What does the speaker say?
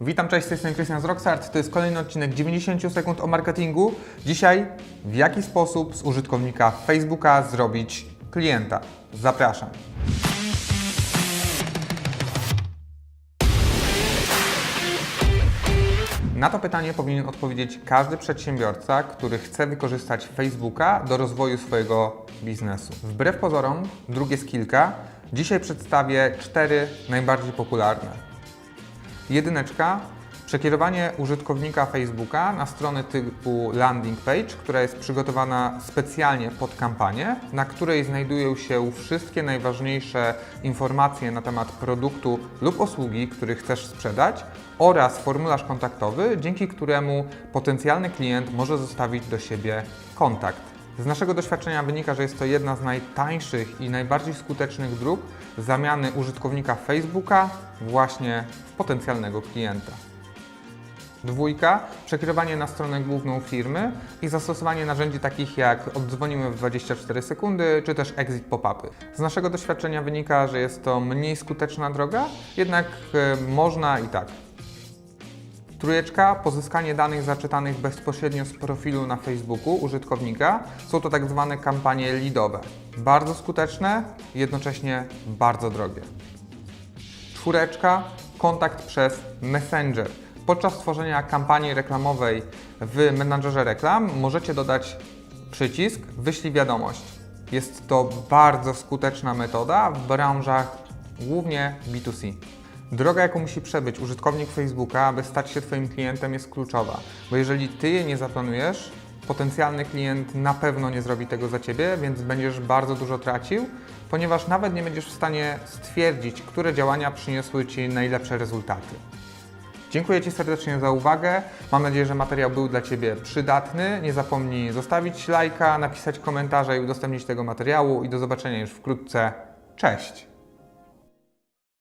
Witam, cześć, z tej strony Krystian z Rockstart. To jest kolejny odcinek 90 sekund o marketingu. Dzisiaj w jaki sposób z użytkownika Facebooka zrobić klienta. Zapraszam. Na to pytanie powinien odpowiedzieć każdy przedsiębiorca, który chce wykorzystać Facebooka do rozwoju swojego biznesu. Wbrew pozorom, drugie z kilka. Dzisiaj przedstawię cztery najbardziej popularne. Jedyneczka. Przekierowanie użytkownika Facebooka na stronę typu landing page, która jest przygotowana specjalnie pod kampanię, na której znajdują się wszystkie najważniejsze informacje na temat produktu lub usługi, który chcesz sprzedać oraz formularz kontaktowy, dzięki któremu potencjalny klient może zostawić do siebie kontakt. Z naszego doświadczenia wynika, że jest to jedna z najtańszych i najbardziej skutecznych dróg zamiany użytkownika Facebooka właśnie w potencjalnego klienta. Dwójka, przekierowanie na stronę główną firmy i zastosowanie narzędzi takich jak oddzwonimy w 24 sekundy, czy też exit pop-upy. Z naszego doświadczenia wynika, że jest to mniej skuteczna droga, jednak e, można i tak. Trójeczka, pozyskanie danych zaczytanych bezpośrednio z profilu na Facebooku użytkownika. Są to tak zwane kampanie leadowe. Bardzo skuteczne, jednocześnie bardzo drogie. Czwóreczka, kontakt przez Messenger. Podczas tworzenia kampanii reklamowej w menadżerze reklam możecie dodać przycisk wyślij wiadomość. Jest to bardzo skuteczna metoda w branżach głównie B2C. Droga, jaką musi przebyć użytkownik Facebooka, aby stać się Twoim klientem, jest kluczowa, bo jeżeli Ty jej nie zaplanujesz, potencjalny klient na pewno nie zrobi tego za Ciebie, więc będziesz bardzo dużo tracił, ponieważ nawet nie będziesz w stanie stwierdzić, które działania przyniosły Ci najlepsze rezultaty. Dziękuję Ci serdecznie za uwagę. Mam nadzieję, że materiał był dla Ciebie przydatny. Nie zapomnij zostawić lajka, napisać komentarza i udostępnić tego materiału. I do zobaczenia już wkrótce. Cześć!